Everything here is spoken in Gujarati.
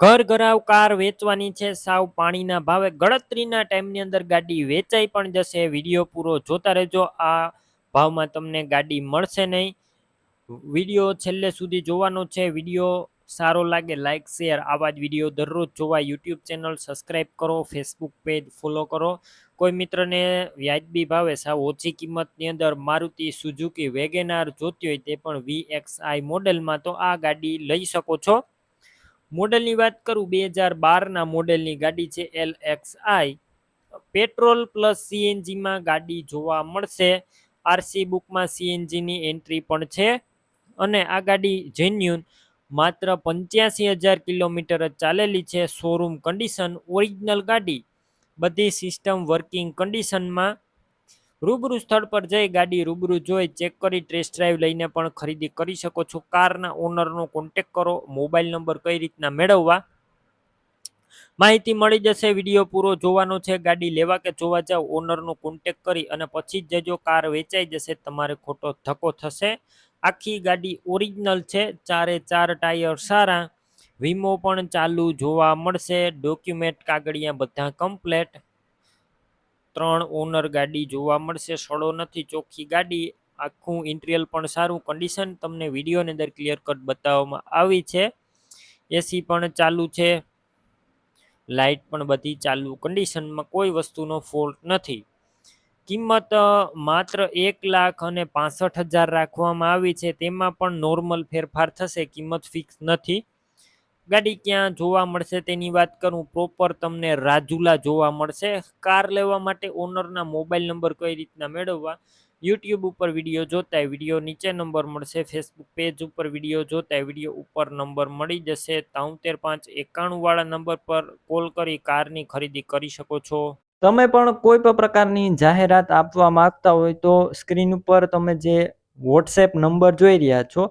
ઘર ઘરાવ કાર વેચવાની છે, સાવ પાણીના ભાવે. ગણતરીના ટાઈમની અંદર ગાડી વેચાઈ પણ જશે. વીડિયો પૂરો જોતા રહેજો. આ ભાવમાં તમને ગાડી મળશે નહીં. વીડિયો છેલ્લે સુધી જોવાનો છે. વીડિયો સારો લાગે લાઇક શેર. આવા જ વીડિયો દરરોજ જોવા યુટ્યુબ ચેનલ સબસ્ક્રાઈબ કરો, ફેસબુક પેજ ફોલો કરો. કોઈ મિત્રને વ્યાજબી ભાવે સાવ ઓછી કિંમતની અંદર મારુતિ સુઝુકી વેગેનાર જોતી હોય તે પણ વીએક્સઆઈ મોડેલમાં તો આ ગાડી લઈ શકો છો. મોડેલની વાત કરું, બે હજાર બારના મોડેલની ગાડી છે L X I. Petrol plus સીએનજીમાં ગાડી જોવા મળશે. આરસી બુકમાં સીએનજીની એન્ટ્રી પણ છે. અને આ ગાડી જેન્યુન માત્ર પંચ્યાસી હજાર કિલોમીટર જ ચાલેલી છે. શોરૂમ કન્ડિશન ઓરિજિનલ ગાડી. બધી સિસ્ટમ વર્કિંગ કન્ડિશનમાં રૂબરૂ સ્થળ પર જઈ ગાડી રૂબરૂ જોઈ ચેક કરી ટેસ્ટ ડ્રાઈવ લઈને પણ ખરીદી કરી શકો છો. કારના ઓનરનો કોન્ટેક કરો, મોબાઈલ નંબર કઈ રીતના મેળવવા માહિતી મળી જશે, વીડિયો પૂરો જોવાનો છે, ગાડી લેવા કે જોવા જાવ, ઓનરનો કોન્ટેક કરી અને પછી જ જજો, કાર વેચાઈ જશે, તમારે ખોટો ધક્કો થશે. આખી ગાડી ઓરિજિનલ છે, ચારે ચાર ટાયર સારા, વીમો પણ ચાલુ જોવા મળશે ડોક્યુમેન્ટ કાગળિયા બધા કમ્પ્લેટ ત્રણ ઓનર ગાડી જોવા મળશે, સડો નથી, ચોખ્ખી ગાડી, આખું ઇન્ટિરિયલ પણ સારું કન્ડિશન તમને વિડીયોની અંદર ક્લિયર કટ બતાવવામાં આવી છે. એસી પણ ચાલુ છે લાઇટ પણ બધી ચાલુ કન્ડિશનમાં કોઈ વસ્તુનો ફોલ્ટ નથી. કિંમત માત્ર એક લાખ અને પાસઠ હજાર રાખવામાં આવી છે, તેમાં પણ નોર્મલ ફેરફાર થશે, કિંમત ફિક્સ નથી. ગાડી ક્યાં જોવા મળશે તેની વાત કરું પ્રોપર તમને રાજુલા જોવા મળશે. કાર લેવા માટે ઓનરના મોબાઈલ નંબર કઈ રીતના મેળવવા? યુટ્યુબ ઉપર વીડિયો જોતા વીડિયો નીચે નંબર મળશે. ફેસબુક પેજ ઉપર વીડિયો જોતા વીડિયો ઉપર નંબર મળી જશે. તોતેર પાંચ એકાણુંવાળા નંબર પર કોલ કરી કારની ખરીદી કરી શકો છો. તમે પણ કોઈ પણ પ્રકારની જાહેરાત આપવા માંગતા હોય તો સ્ક્રીન ઉપર તમે જે વોટ્સએપ નંબર જોઈ રહ્યા છો